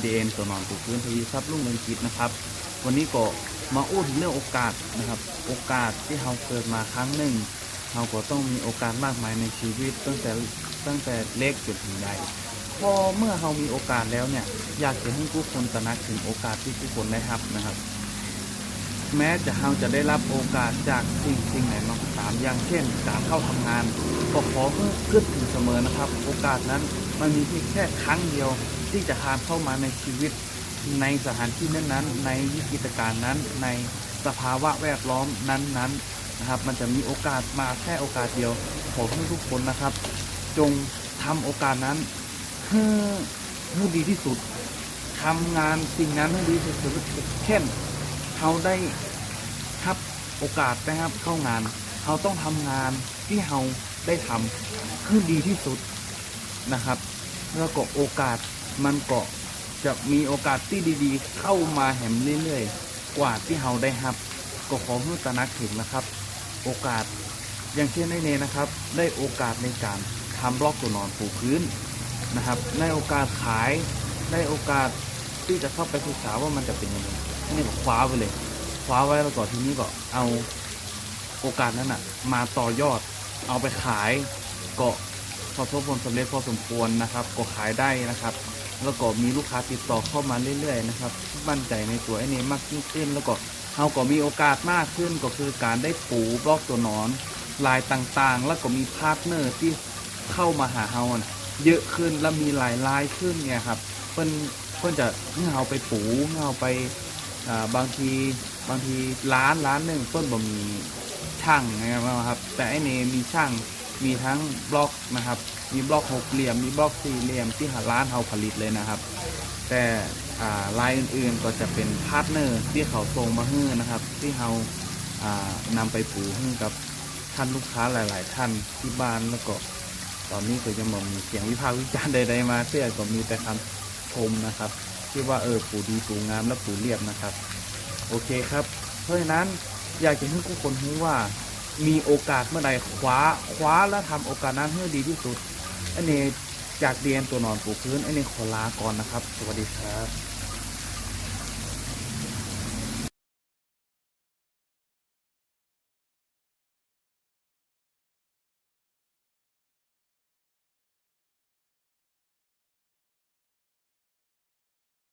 เดนตัวนอนปูพื้นทวีทรัพย์ลุ่งเรืองกิจนะครับ วันนี้ก็มาอู้ถึงเรื่องโอกาสนะครับ โอกาสที่เราเกิดมาครั้งหนึ่งเราก็ต้องมีโอกาสมากมายในชีวิต ตั้งแต่ตั้งแต่เล็กจนถึงใหญ่พอเมื่อเรามีโอกาสแล้วเนี่ย อยากจะให้ผู้คนตระหนักถึงโอกาสที่ผู้คนได้รับนะครับ แม้จะเราจะได้รับโอกาสจากสิ่งสิ่งไหนมาก็ตามอย่างเช่น การเข้าทำงานก็ขอเพื่อเพื่อถึงเสมอนะครับ โอกาสนั้น มันมีเพียงแค่ครั้งเดียวที่จะทานเข้ามาในชีวิต ในสถานที่นั้นๆ ในวิกฤตการณ์นั้น ในสภาวะแวดล้อมนั้นๆนะครับ มันจะมีโอกาสมาแค่โอกาสเดียวขอให้ทุกคนนะครับ จงทำโอกาสนั้นให้ให้ดีที่สุดทำงานสิ่งนั้นให้ดีที่สุดเช่นเขาได้รับโอกาสนะครับเข้างานเขาต้องทำงานที่เขาได้ทำให้ดีที่สุด นะครับ แล้วก็โอกาสมันก็จะมีโอกาสที่ดีๆ เข้ามาแหมเรื่อยๆ กว่าที่เราได้ครับ ก็ขอให้ตระหนักถึงนะครับ โอกาสอย่างเช่นในเนนะครับ ได้โอกาสในการทำบล็อกตัวนอนปูพื้นนะครับได้โอกาสขายได้โอกาสที่จะเข้าไปศึกษาว่ามันจะเป็นยังไงนี่ก็คว้าไปเลยคว้าไว้แล้วก็ทีนี้ก็เอาโอกาสนั้นอะ มาต่อยอด เอาไปขายก็ ประสบผลสำเร็จพอสมควรนะครับก็ขายได้นะครับ แล้วก็มีลูกค้าติดต่อเข้ามาเรื่อยๆนะครับมั่นใจในตัวไอ้นี่มากยิ่งขึ้น แล้วก็เราก็มีโอกาสมากขึ้นก็คือการได้ปูบล็อกตัวหนอน ลายต่างๆ แล้วก็มีพาร์ทเนอร์ที่เข้ามาหาเราเยอะขึ้นแล้วมีหลายลายขึ้นเนี่ยครับเพิ่นเพิ่นจะให้เราไปปูให้เราไปาบางทีบางทีร้านร้านหนึ่งเพิ่นบ่มีช่างนะครับแต่ไอ้นี่มีช่าง มีทั้งบล็อกนะครับ มีบล็อกหกเหลี่ยม มีบล็อกสี่เหลี่ยมที่ร้านเราผลิตเลยนะครับ แต่ลายอื่นๆก็จะเป็นพาร์ทเนอร์ที่เขาส่งมาให้นะครับ ที่เราอ่านำไปปูให้กับท่านลูกค้าหลาย ๆ ท่านที่บ้านแล้วก็ตอนนี้ก็ยังบ่มีเสียงวิพากษ์วิจารณ์ใด ๆ มาเสื้อก็มีแต่คำชมนะครับที่ว่าเออปูดีปูงามและปูเรียบนะครับ โอเคครับ เพราะฉะนั้นอยากจะให้ทุกคนรู้ว่า มีโอกาสเมื่อใดคว้าคว้าและทำโอกาสนั้นให้ดีที่สุดอันนี้จากเรียนตัวนอนปูพื้นอันนี้ขอลาก่อนนะครับ สวัสดีครับ